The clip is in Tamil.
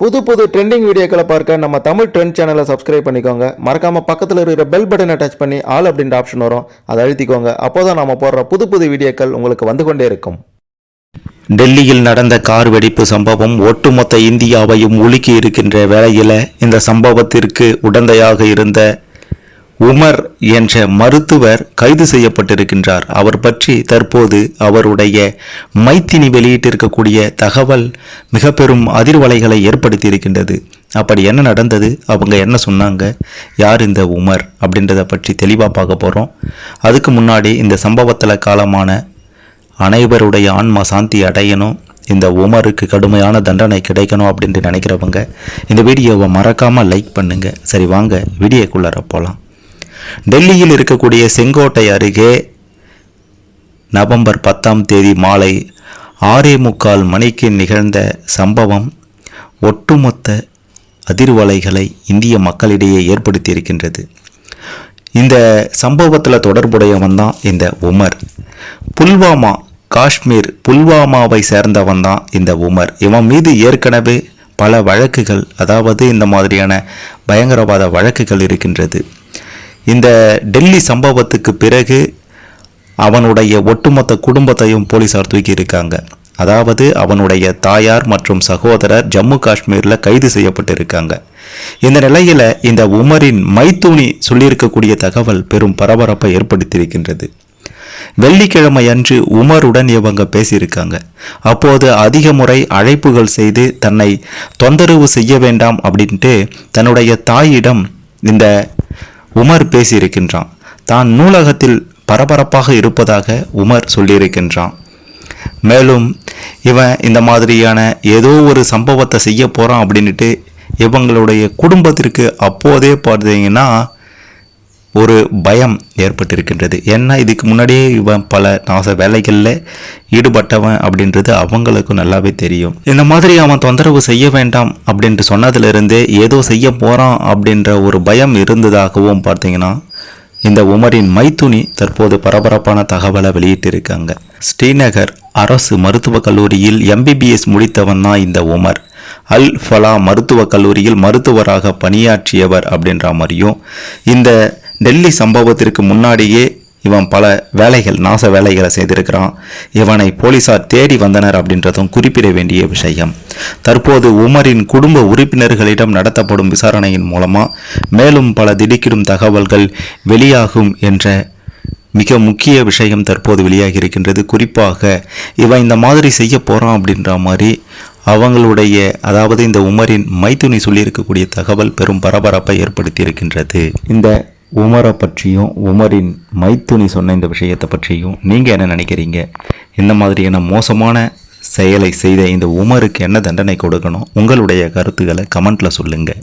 புது புது ட்ரெண்டிங் வீடியோக்களை பார்க்க நம்ம தமிழ் ட்ரெண்ட் சேனலை சப்ஸ்கிரைப் பண்ணிக்கோங்க. மறக்காமல் பக்கத்தில் இருக்கிற பெல் பட்டனை டச் பண்ணி ஆல் அப்படின்ற ஆப்ஷன் வரும். அதை அழுத்திக்கோங்க. அப்போதான் நம்ம போடுற புது புது வீடியோக்கள் உங்களுக்கு வந்து கொண்டே இருக்கும். டெல்லியில் நடந்த கார் வெடிப்பு சம்பவம் ஒட்டுமொத்த இந்தியாவையும் உலுக்கி இருக்கின்ற வேளையில் இந்த சம்பவத்திற்கு உடந்தையாக இருந்த உமர் என்ற மருத்துவர் கைது செய்யப்பட்டிருக்கின்றார். அவர் பற்றி தற்போது அவருடைய மைத்தினி வெளியிட்டிருக்கக்கூடிய தகவல் மிக பெரும் அதிர்வலைகளை ஏற்படுத்தி இருக்கின்றது அப்படி என்ன நடந்தது? அவங்க என்ன சொன்னாங்க? யார் இந்த உமர் அப்படின்றத பற்றி தெளிவாக பார்க்க போகிறோம் அதுக்கு முன்னாடி இந்த சம்பவத்தில் காலமான அனைவருடைய ஆன்மா சாந்தி அடையணும். இந்த உமருக்கு கடுமையான தண்டனை கிடைக்கணும் அப்படின்ட்டு நினைக்கிறவங்க இந்த வீடியோவை மறக்காமல் லைக் பண்ணுங்கள் சரி வாங்க வீடியோக்குள்ளார போகலாம் டெல்லியில் இருக்கக்கூடிய செங்கோட்டை அருகே நவம்பர் பத்தாம் தேதி மாலை ஆறே முக்கால் மணிக்கு நிகழ்ந்த சம்பவம் ஒட்டுமொத்த அதிர்வலைகளை இந்திய மக்களிடையே ஏற்படுத்தியிருக்கின்றது. இந்த சம்பவத்தில் தொடர்புடையவன் தான் இந்த உமர். புல்வாமா காஷ்மீர் புல்வாமாவை சேர்ந்தவன் தான் இந்த உமர். இவன் மீது ஏற்கனவே பல வழக்குகள் அதாவது இந்த மாதிரியான பயங்கரவாத வழக்குகள் இருக்கின்றது. இந்த டெல்லி சம்பவத்துக்கு பிறகு அவனுடைய ஒட்டுமொத்த குடும்பத்தையும் போலீசார் தூக்கி இருக்காங்க. அதாவது அவனுடைய தாயார் மற்றும் சகோதரர் ஜம்மு காஷ்மீரில் கைது செய்யப்பட்டிருக்காங்க. இந்த நிலையில் இந்த உமரின் மைத்தூணி சொல்லியிருக்கக்கூடிய தகவல் பெரும் பரபரப்பை ஏற்படுத்தியிருக்கின்றது. வெள்ளிக்கிழமை அன்று உமருடன் இவங்க பேசியிருக்காங்க. அப்போது அதிக முறை அழைப்புகள் செய்து தன்னை தொந்தரவு செய்ய வேண்டாம் அப்படின்ட்டு தன்னுடைய தாயிடம் இந்த உமர் பேசியிருக்கின்றான். தான் நூலகத்தில் பரபரப்பாக இருப்பதாக உமர் சொல்லியிருக்கின்றான். மேலும் இவன் இந்த மாதிரியான ஏதோ ஒரு சம்பவத்தை செய்ய போகிறான் அப்படின்ட்டு இவங்களுடைய குடும்பத்திற்கு அப்போதே பார்த்தீங்கன்னா ஒரு பயம் ஏற்பட்டிருக்கின்றது. ஏன்னா இதுக்கு முன்னாடியே இவன் பல நாச வேலைகளில் ஈடுபட்டவன் அப்படின்றது அவங்களுக்கும் நல்லாவே தெரியும். இந்த மாதிரி அவன் தொந்தரவு செய்ய வேண்டாம் அப்படின்ட்டு சொன்னதிலிருந்தே ஏதோ செய்ய போகிறான் அப்படின்ற ஒரு பயம் இருந்ததாகவும் பார்த்தீங்கன்னா இந்த உமரின் மைத்துனி தற்போது பரபரப்பான தகவலை வெளியிட்டிருக்காங்க. ஸ்ரீநகர் அரசு மருத்துவக் கல்லூரியில் எம்பிபிஎஸ் முடித்தவன் தான் இந்த உமர். அல் ஃபலா மருத்துவக் கல்லூரியில் மருத்துவராக பணியாற்றியவர் அப்படின்ற மாதிரியும் இந்த டெல்லி சம்பவத்திற்கு முன்னாடியே இவன் பல வேலைகள் நாச வேலைகளை செய்திருக்கிறான். இவனை போலீசார் தேடி வந்தனர் அப்படின்றதும் குறிப்பிட வேண்டிய விஷயம். தற்போது உமரின் குடும்ப உறுப்பினர்களிடம் நடத்தப்படும் விசாரணையின் மூலமாக மேலும் பல திடுக்கிடும் தகவல்கள் வெளியாகும் என்ற மிக முக்கிய விஷயம் தற்போது வெளியாகி இருக்கின்றது குறிப்பாக இவன் இந்த மாதிரி செய்ய போகிறான் அப்படின்ற மாதிரி அவங்களுடைய அதாவது இந்த உமரின் மைத்துனி சொல்லியிருக்கக்கூடிய தகவல் பெரும் பரபரப்பை ஏற்படுத்தி இருக்கின்றது இந்த உமரை பற்றியும் உமரின் மைத்துனி சொன்ன இந்த விஷயத்தை பற்றியும் நீங்கள் என்ன நினைக்கிறீங்க? இந்த மாதிரியான மோசமான செயலை செய்த இந்த உமருக்கு என்ன தண்டனை கொடுக்கணும்? உங்களுடைய கருத்துக்களை கமெண்ட்டில் சொல்லுங்கள்